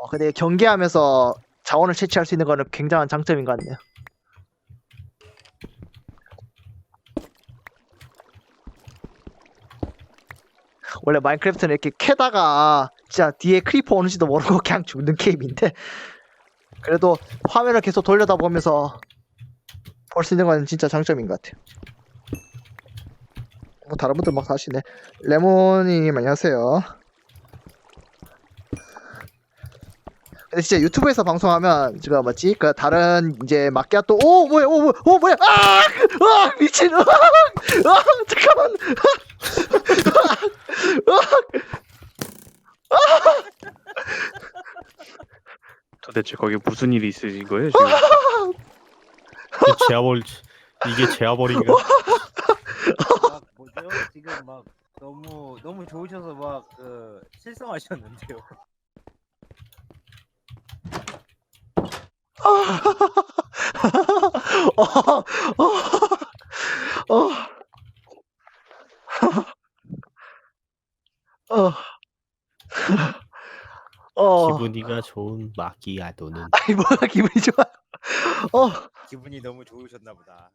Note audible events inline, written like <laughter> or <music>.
어, 근데 경계하면서 자원을 채취할 수 있는 거는 굉장한 장점인 것 같네요. 원래 마인크래프트는 이렇게 캐다가 진짜 뒤에 크리퍼 오는지도 모르고 <laughs> 그냥 죽는 게임인데 그래도 화면을 계속 돌려다 보면서 볼 수 있는 건 진짜 장점인 것 같아요. 뭐 다른 분들 막 사시네. 레몬님 안녕하세요. 근데 진짜 유튜브에서 방송하면 지금 뭐지? 그 다른 이제 마키아또 오 뭐야 오 뭐야 오 뭐야 아! 아 미친 아! 아 잠깐만 도대체 거기 무슨 일이 있으신 거예요 지금? 이게 제아벌 이게 제아벌인가? 막 뭐죠? 지금 막 너무 너무 좋으셔서 막 그 실성하셨는데요. 어, 어, 어, 어, 기분이가 좋은 마키아도는 아니 뭐가 기분이 좋아? 어, 기분이 너무 좋으셨나 보다.